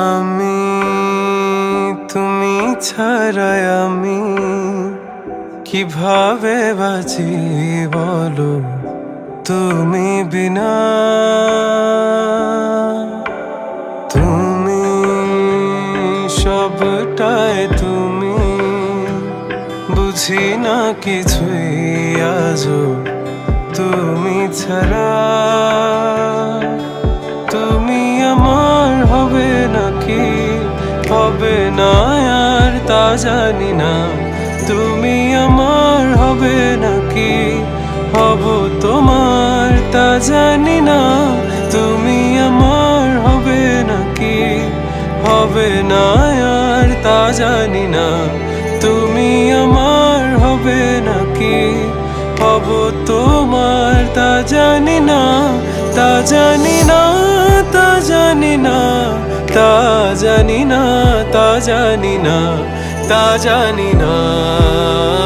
আমি তুমি ছাড়াই আমি কীভাবে বাঁচি বলো? তুমি বিনা। তুমি সবটাই তুমি বুঝি না কিছুই আজও তুমি ছাড়া। তুমি আমার হবে নাকি হবে না আর তা জানি না। তুমি আমার হবে নাকি হব তোমার তা জানি না। তুমি আমার হবে নাকি হবে না জানি না, তা জানি না, তা জানি না, তা জানি না, তা জানি না, তা জানি না।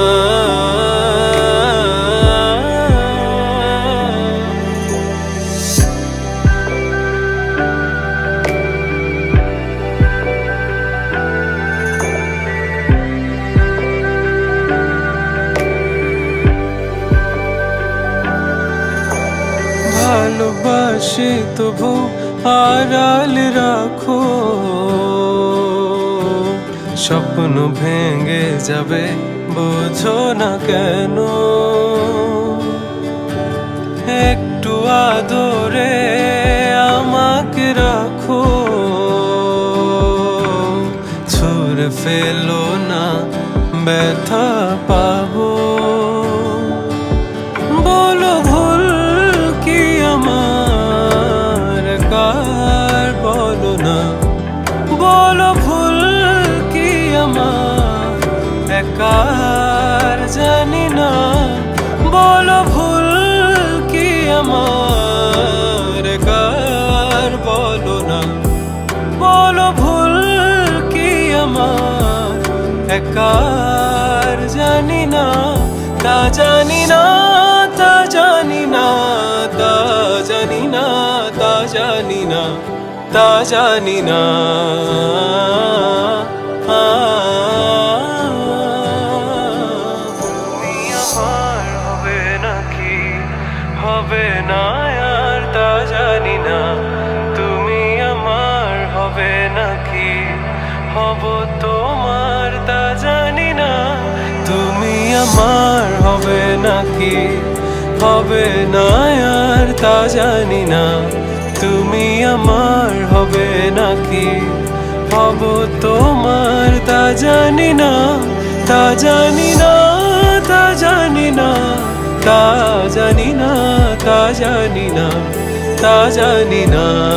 ভালোবাসি তবু আড়াল রাখো। স্বপ্ন ভেঙে যাবে, বোঝো না কেন? একটু আদরে আমাকে রাখো। ছুঁড়ে ফেলো না, ব্যথা পাবো। একার জানি না। বলো ভুল কি আমার? কার বলো না। বলো ভুল কি আমার? একার জানি না। তা জানি না, তা জানি না। তা জানি না, তা জানি না। তা জানি না। হব তোমার তা জানি না। তুমি আমার হবে নাকি? হবে না আর তা জানি না। তুমি আমার হবে নাকি? হব তোমার তা জানি না। তা জানি না, তা জানি না। তা জানি না, তা জানি না। তা জানি না।